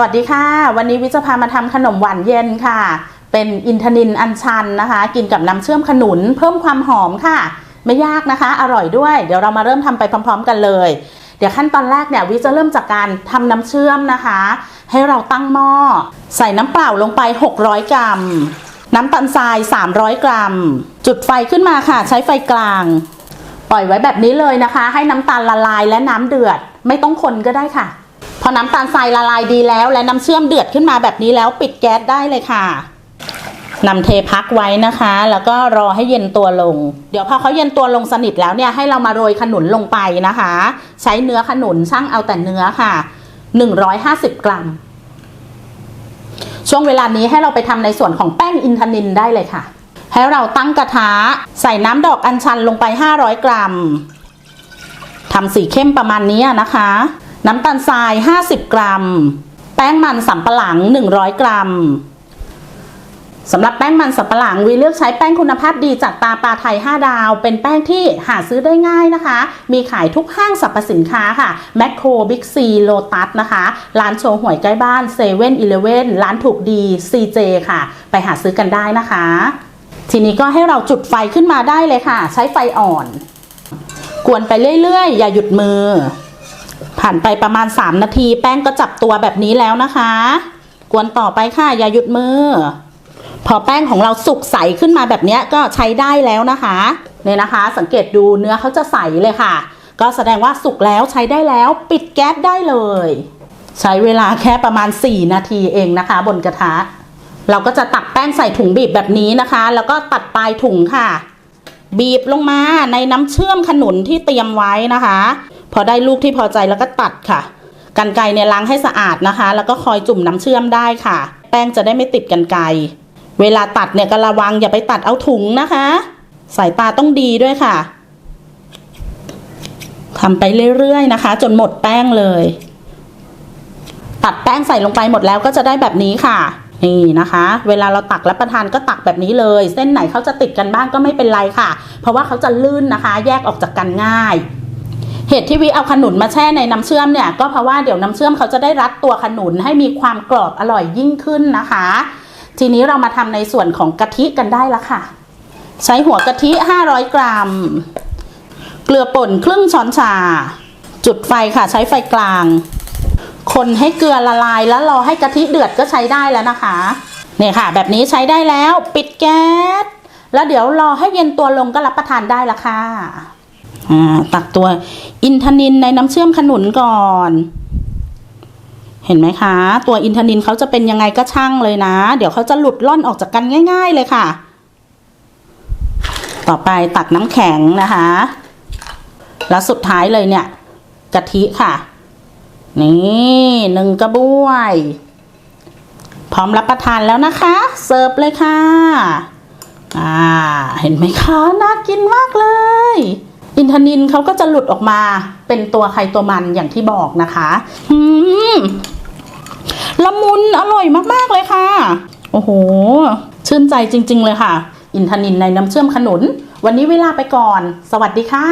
สวัสดีค่ะ วันนี้วิจะพามาทำขนมหวานเย็นค่ะ เป็นอินทนินอัญชันนะคะ กินกับน้ำเชื่อมขนุนเพิ่มความหอมค่ะ ไม่ยากนะคะ อร่อยด้วย เดี๋ยวเรามาเริ่มทำไปพร้อม ๆ กันเลย เดี๋ยวขั้นตอนแรกเนี่ยวิจะเริ่มจากการทำน้ำเชื่อมนะคะ ให้เราตั้งหม้อ ใส่น้ำเปล่าลงไป 600 กรัม น้ำตาลทราย 300 กรัม จุดไฟขึ้นมาค่ะ ใช้ไฟกลาง ปล่อยไว้แบบนี้เลยนะคะ ให้น้ำตาลละลายและน้ำเดือด ไม่ต้องคนก็ได้ค่ะ อน้ำตาลทรายละลายดีแล้ว และน้ำเชื่อมเดือดขึ้นมาแบบนี้แล้วปิดแก๊สได้เลยค่ะนำเทพักไว้นะคะ แล้วก็รอให้เย็นตัวลง เดี๋ยวพอเขาเย็นตัวลงสนิทแล้วเนี่ยให้เรามาโรยขนุนลงไปนะคะ ใช้เนื้อขนุนช่างเอาแต่เนื้อค่ะ 150 กรัม ช่วงเวลานี้ให้เราไปทำในส่วนของแป้งอินทนินได้เลยค่ะ ให้เราตั้งกระทะใส่น้ำดอกอัญชันลงไป 500 กรัมทำสีเข้มประมาณนี้นะคะ น้ำตาลทราย 50 กรัม แป้งมันสำปะหลัง 100 กรัมสำหรับแป้งมันสำปะหลังวีเลือกใช้แป้งคุณภาพดีจากตาปลาไทย 5 ดาว เป็นแป้งที่หาซื้อได้ง่ายนะคะ มีขายทุกห้างสรรพสินค้าค่ะแมคโครบิ๊กซีโลตัสนะคะ ร้านโชว์หวยใกล้บ้านเซเว่นอีเลเว่นร้านถูกดี CJ ค่ะ ไปหาซื้อกันได้นะคะ ทีนี้ก็ให้เราจุดไฟขึ้นมาได้เลยค่ะ ใช้ไฟอ่อน กวนไปเรื่อยๆ อย่าหยุดมือ ผ่านไปประมาณ 3 นาที แป้งก็จับตัวแบบนี้แล้วนะคะ กวนต่อไปค่ะ อย่าหยุดมือ พอแป้งของเราสุกใสขึ้นมาแบบนี้ก็ใช้ได้แล้วนะคะเนี่ยนะคะ สังเกตดูเนื้อเขาจะใสเลยค่ะ ก็แสดงว่าสุกแล้วใช้ได้แล้วปิดแก๊สได้เลย ใช้เวลาแค่ประมาณ 4 นาทีเองนะคะ บนกระทะ เราก็จะตักแป้งใส่ถุงบีบแบบนี้นะคะ แล้วก็ตัดปลายถุงค่ะ บีบลงมาในน้ำเชื่อมขนุนที่เตรียมไว้นะคะ อได้ลูกที่พอใจแล้วก็ตัดค่ะ กันไกเนี่ยล้างให้สะอาดนะคะ แล้วก็คอยจุ่มน้ำเชื่อมได้ค่ะ แป้งจะได้ไม่ติดกันไกเวลาตัดเนี่ยก็ระวังอย่าไปตัดเอาถุงนะคะ สายตาต้องดีด้วยค่ะทำไปเรื่อยๆนะคะ จนหมดแป้งเลย ตัดแป้งใส่ลงไปหมดแล้วก็จะได้แบบนี้ค่ะ นี่นะคะ เวลาเราตักรับประทานก็ตักแบบนี้เลย เส้นไหนเขาจะติดกันบ้างก็ไม่เป็นไรค่ะ เพราะว่าเขาจะลื่นนะคะ แยกออกจากกันง่าย เหตุที่วิเอาขนุนมาแช่ในน้ำเชื่อมเนี่ยก็เพราะว่าเดี๋ยวน้ำเชื่อมเขาจะได้รัดตัวขนุนให้มีความกรอบอร่อยยิ่งขึ้นนะคะ ทีนี้เรามาทำในส่วนของกะทิกันได้แล้วค่ะ ใช้หัวกะทิ 500 กรัม เกลือป่นครึ่งช้อนชา จุดไฟค่ะใช้ไฟกลาง คนให้เกลือละลายแล้วรอให้กะทิเดือดก็ใช้ได้แล้วนะคะเนี่ยค่ะ แบบนี้ใช้ได้แล้วปิดแก๊สแล้วเดี๋ยวรอให้เย็นตัวลงก็รับประทานได้ละค่ะอ่าตักตัว อินทนินในน้ำเชื่อมขนุนก่อน เห็นไหมคะ ตัวอินทนินเขาจะเป็นยังไงก็ช่างเลยนะ เดี๋ยวเขาจะหลุดล่อนออกจากกันง่าย ๆ เลยค่ะ ต่อไปตักน้ำแข็งนะคะ แล้วสุดท้ายเลยเนี่ยกะทิค่ะ นี่หนึ่งกระบวย พร้อมรับประทานแล้วนะคะ เสิร์ฟเลยค่ะ อ่า เห็นไหมคะ น่ากินมากเลย อินทนินเขาก็จะหลุดออกมาเป็นตัวใครตัวมันอย่างที่บอกนะคะอืมละมุนอร่อยมากๆเลยค่ะ โอ้โห ชื่นใจจริง ๆ เลยค่ะ อินทนินในน้ำเชื่อมขนุน วันนี้เวลาไปก่อน สวัสดีค่ะ